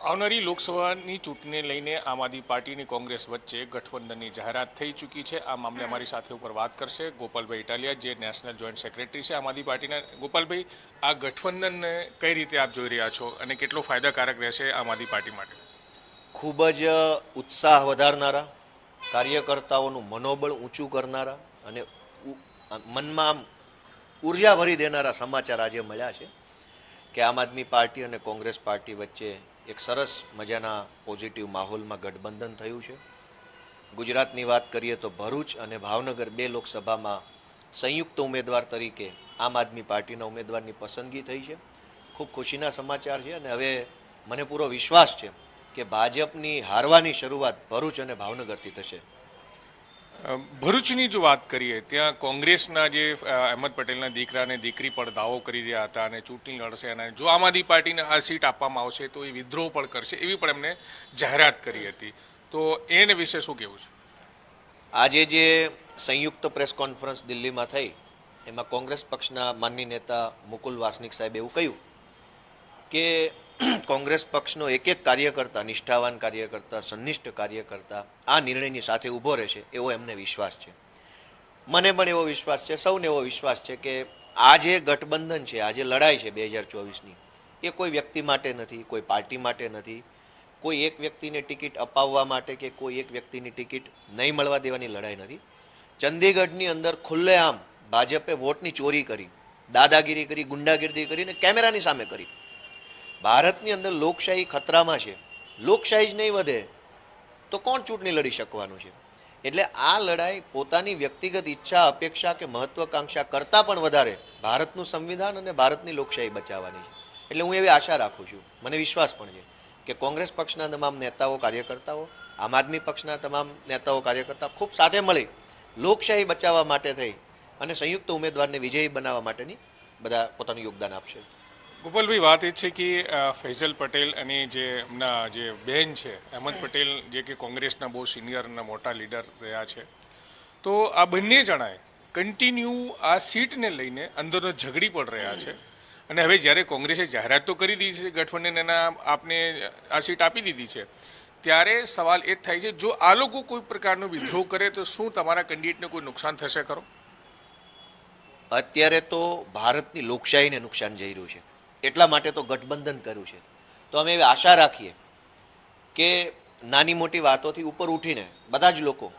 આવનારી લોકસભાની ચૂંટણીને લઈને આમ આદમી પાર્ટી અને કોંગ્રેસ વચ્ચે ગઠબંધનની જાહેરાત થઈ ચૂકી છે. આ મામલે અમારી સાથે ઉપર વાત કરશે ગોપાલભાઈ ઇટાલિયા, જે નેશનલ જોઈન્ટ સેક્રેટરી છે. આમ આદમી પાર્ટીના ગોપાલભાઈ, આ ગઠબંધનને કઈ રીતે આપ જોઈ રહ્યા છો અને કેટલો ફાયદાકારક રહેશે આમ આદમી પાર્ટી માટે? ખૂબ જ ઉત્સાહ વધારનારા, કાર્યકર્તાઓનું મનોબળ ઊંચું કરનારા અને મનમાં ઊર્જા ભરી દેનારા સમાચાર આજે મળ્યા છે કે આમ આદમી પાર્ટી અને કોંગ્રેસ પાર્ટી વચ્ચે એક સરસ મજાના પોઝિટિવ માહોલમાં ગઠબંધન થયું છે. ગુજરાતની વાત કરીએ તો ભરૂચ અને ભાવનગર બે લોકસભામાં સંયુક્ત ઉમેદવાર તરીકે આમ આદમી પાર્ટીના ઉમેદવારની પસંદગી થઈ છે. ખૂબ ખુશીના સમાચાર છે અને હવે મને પૂરો વિશ્વાસ છે કે ભાજપની હારવાની શરૂઆત ભરૂચ અને ભાવનગરથી થશે. ભરૂચની જો વાત કરીએ, ત્યાં કોંગ્રેસના જે અહેમદ પટેલના દીકરાને દીકરી પણ દાવો કરી રહ્યા હતા અને ચૂંટણી લડશે અને જો આમ આદમી પાર્ટીને આ સીટ આપવામાં આવશે તો એ વિદ્રોહ પણ કરશે એવી પણ એમને જાહેરાત કરી હતી. તો એને વિશે શું કહેવું છે? આજે જે સંયુક્ત પ્રેસ કોન્ફરન્સ દિલ્હીમાં થઈ, એમાં કોંગ્રેસ પક્ષના માનની નેતા મુકુલ વાસનિક સાહેબે એવું કહ્યું કે કોંગ્રેસ પક્ષનો એક એક કાર્યકર્તા, નિષ્ઠાવાન કાર્યકર્તા, સંનિષ્ઠ કાર્યકર્તા આ નિર્ણયની સાથે ઊભો રહેશે એવો એમને વિશ્વાસ છે. મને પણ એવો વિશ્વાસ છે, સૌને એવો વિશ્વાસ છે કે આ જે ગઠબંધન છે, આ જે લડાઈ છે બે હજાર ચોવીસની, એ કોઈ વ્યક્તિ માટે નથી, કોઈ પાર્ટી માટે નથી. કોઈ એક વ્યક્તિને ટિકિટ અપાવવા માટે કે કોઈ એક વ્યક્તિની ટિકિટ નહીં મળવા દેવાની લડાઈ નથી. ચંદીગઢની અંદર ખુલ્લેઆમ ભાજપે વોટની ચોરી કરી, દાદાગીરી કરી, ગુંડાગીરી કરીને કેમેરાની સામે કરી. ભારતની અંદર લોકશાહી ખતરામાં છે. લોકશાહી જ નહીં વધે, તો કોણ ચૂંટણી લડી શકવાનું છે? એટલે આ લડાઈ પોતાની વ્યક્તિગત ઈચ્છા, અપેક્ષા કે મહત્વકાંક્ષા કરતાં પણ વધારે ભારતનું સંવિધાન અને ભારતની લોકશાહી બચાવવાની છે. એટલે હું એવી આશા રાખું છું, મને વિશ્વાસ પણ છે કે કોંગ્રેસ પક્ષના તમામ નેતાઓ, કાર્યકર્તાઓ, આમ આદમી પક્ષના તમામ નેતાઓ, કાર્યકર્તા ખૂબ સાથે મળી લોકશાહી બચાવવા માટે થઈ અને સંયુક્ત ઉમેદવારને વિજયી બનાવવા માટેની બધા પોતાનું યોગદાન આપશે. ગોપાલભાઈ વાત એ છે કે ફૈઝલ પટેલ અને જે એમના જે બહેન છે અહેમદ પટેલ જે કે કોંગ્રેસના બહુ સિનિયર અને મોટા લીડર રહ્યા છે તો આ બંને જણાએ કન્ટિન્યુ આ સીટને લઈને અંદરનો ઝઘડી પડ રહ્યા છે. અને હવે જ્યારે કોંગ્રેસે જાહેરાત તો કરી દીધી છે ગઠબંધન એના આપને આ સીટ આપી દીધી છે ત્યારે સવાલ એ જ થાય છે જો આ લોકો કોઈ પ્રકારનો વિદ્રોહ કરે તો શું તમારા કેન્ડિડેટને કોઈ નુકસાન થશે ખરો? અત્યારે તો ભારતની લોકશાહીને નુકસાન જઈ રહ્યું છે. એટલા માટે તો ગઠબંધન કર્યું છે. તો અમે એવી આશા રાખીએ કે નાની મોટી વાતોથી ઉપર ઉઠીને બધા જ લોકો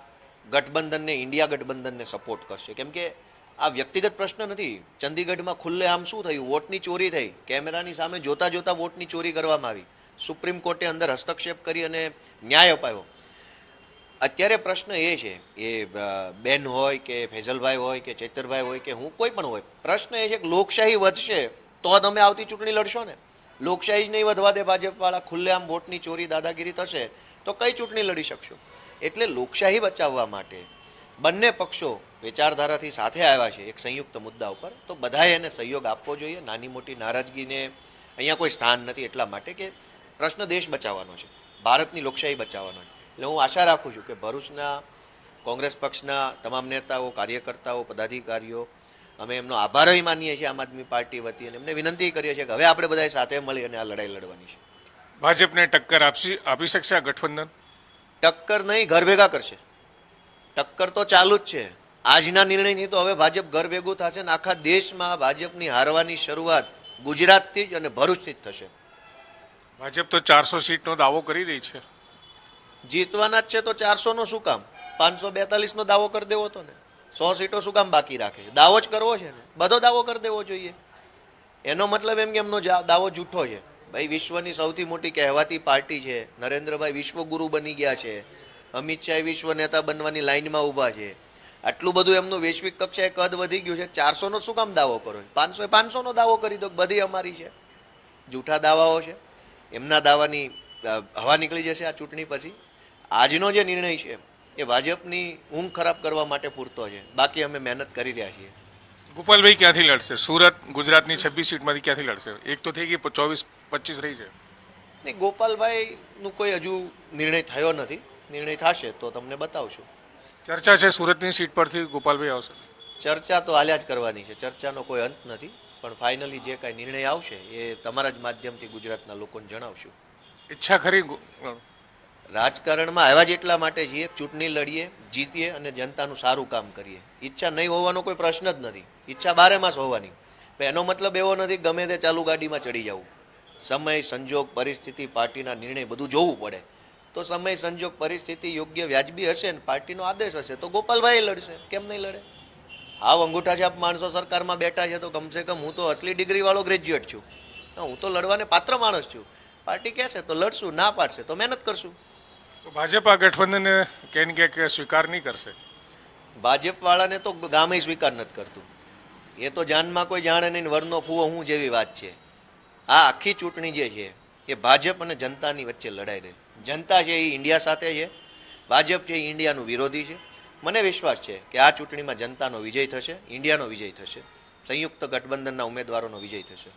ગઠબંધનને, ઇન્ડિયા ગઠબંધનને સપોર્ટ કરશે. કેમ કે આ વ્યક્તિગત પ્રશ્ન નથી. ચંદીગઢમાં ખુલ્લે આમ શું થયું? વોટની ચોરી થઈ. કેમેરાની સામે જોતા જોતા વોટની ચોરી કરવામાં આવી. સુપ્રીમ કોર્ટે અંદર હસ્તક્ષેપ કરી અને ન્યાય અપાયો. અત્યારે પ્રશ્ન એ છે, એ બેન હોય કે ફેઝલભાઈ હોય કે ચેતરભાઈ હોય કે હું કોઈ પણ હોય, પ્રશ્ન એ છે કે લોકશાહી વધશે તો તમે આવતી ચૂંટણી લડશો ને. લોકશાહી જ નહીં વધવા દે ભાજપવાળા, ખુલ્લેઆમ વોટની ચોરી દાદાગીરી થશે, તો કઈ ચૂંટણી લડી શકશો? એટલે લોકશાહી બચાવવા માટે બંને પક્ષો વિચારધારાથી સાથે આવ્યા છે, એક સંયુક્ત મુદ્દા ઉપર. તો બધાએ એને સહયોગ આપવો જોઈએ. નાની મોટી નારાજગીને અહીંયા કોઈ સ્થાન નથી એટલા માટે કે પ્રશ્ન દેશ બચાવવાનો છે, ભારતની લોકશાહી બચાવવાનો છે. એટલે હું આશા રાખું છું કે ભરૂચના કોંગ્રેસ પક્ષના તમામ નેતાઓ, કાર્યકર્તાઓ, પદાધિકારીઓ અમે એમનો આભારય માનીએ છીએ આમ આદમી પાર્ટી વતી અને એમને વિનંતી કરીએ છીએ કે હવે આપણે બધા સાથે મળી અને આ લડાઈ લડવાની છે. ભાજપને ટક્કર આપશી આપી શકશે આ ગઠબંધન? ટક્કર નહીં ઘર ભેગા કરશે. ટક્કર તો ચાલુ જ છે. આજના નિર્ણયથી તો હવે ભાજપ ઘર ભેગું થશે ને આખા દેશમાં ભાજપની હારવાની શરૂઆત ગુજરાતથી જ અને ભરૂચથી જ થશે. ભાજપ તો ચારસો સીટનો દાવો કરી રહી છે. જીતવાના જ છે તો ચારસોનો શું કામ? પાંચસો બેતાલીસનો દાવો કરી દેવો હતો ને. સો સીટો શું કામ બાકી રાખે દાવો જ કરવો છે ને? બધો દાવો કરી દેવો જોઈએ. એનો મતલબ એમ કે એમનો દાવો જૂઠો છે. ભાઈ, વિશ્વની સૌથી મોટી કહેવાતી પાર્ટી છે. નરેન્દ્રભાઈ વિશ્વગુરુ બની ગયા છે. અમિત શાહ વિશ્વ નેતા બનવાની લાઈનમાં ઊભા છે. આટલું બધું એમનું વૈશ્વિક કક્ષાએ કદ વધી ગયું છે. ચારસોનો શું કામ દાવો કરો પાંચસો પાંચસોનો દાવો કરી દો બધી અમારી છે. જૂઠા દાવાઓ છે. એમના દાવાની હવા નીકળી જશે આ ચૂંટણી પછી. આજનો જે નિર્ણય છે એ ભાજપની ઊંઘ ખરાબ કરવા માટે પૂરતો છે. બાકી અમે મહેનત કરી રહ્યા છીએ. ગોપાલભાઈ ક્યાંથી લડશે? સુરત ગુજરાતની છવ્વીસ સીટમાંથી ક્યાંથી લડશે? એક તો થઈ ગઈ ચોવીસ પચીસ રહી છે. નહીં ગોપાલભાઈનું કોઈ હજુ નિર્ણય થયો નથી. નિર્ણય થશે તો તમને બતાવશું. ચર્ચા છે સુરતની સીટ પરથી ગોપાલભાઈ આવશે. ચર્ચા તો આલ્યા જ કરવાની છે. ચર્ચાનો કોઈ અંત નથી. પણ ફાઇનલી જે કાંઈ નિર્ણય આવશે એ તમારા જ માધ્યમથી ગુજરાતના લોકોને જણાવશું. ઈચ્છા ખરી રાજકારણમાં આવ્યા જ એટલા માટે છીએ ચૂંટણી લડીએ જીતીએ અને જનતાનું સારું કામ કરીએ. ઈચ્છા નહીં હોવાનો કોઈ પ્રશ્ન જ નથી. ઈચ્છા બારે માસ હોવાની. પણ એનો મતલબ એવો નથી ગમે તે ચાલુ ગાડીમાં ચડી જવું. સમય સંજોગ પરિસ્થિતિ પાર્ટીના નિર્ણય બધું જોવું પડે. તો સમય સંજોગ પરિસ્થિતિ યોગ્ય વ્યાજબી હશે ને પાર્ટીનો આદેશ હશે તો ગોપાલભાઈ લડશે. કેમ નહીં લડે? હાવ અંગૂઠા છાપ માણસો સરકારમાં બેઠા છે તો કમસે કમ હું તો અસલી ડિગ્રીવાળો ગ્રેજ્યુએટ છું. હા, હું તો લડવાને પાત્ર માણસ છું. પાર્ટી કહેશે તો લડશું ના પાડશે તો મહેનત કરશું. ભાજપ આ ગઠબંધનને કેમ કે સ્વીકાર નહીં કરશે? ભાજપવાળાને તો ગામે સ્વીકાર નથી કરતું. એ તો જાનમાં કોઈ જાણે નહીં વરનો ફૂવો હું જેવી વાત છે. આ આખી ચૂંટણી જે છે, એ ભાજપ અને જનતાની વચ્ચે લડાઈ રહે. જનતા છે એ ઇન્ડિયા સાથે છે, ભાજપ છે એ ઇન્ડિયાનું વિરોધી છે. મને વિશ્વાસ છે કે આ ચૂંટણીમાં જનતાનો વિજય થશે, ઇન્ડિયાનો વિજય થશે, સંયુક્ત ગઠબંધનના ઉમેદવારોનો વિજય થશે.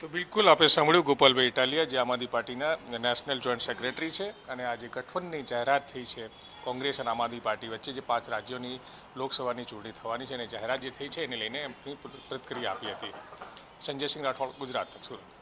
તો બિલકુલ આપણે સાંભળ્યું ગોપાલભાઈ ઇટાલિયા, જે આમ આદમી પાર્ટીના નેશનલ જોઈન્ટ સેક્રેટરી છે અને આ જે ગઠબંધનની જાહેરાત થઈ છે કોંગ્રેસ અને આમ આદમી પાર્ટી વચ્ચે, જે પાંચ રાજ્યોની લોકસભાની ચૂંટણી થવાની છે અને જાહેરાત જે થઈ છે એને લઈને પ્રતિક્રિયા આપી હતી. સંજયસિંહ રાઠોડ, ગુજરાત, સુરત.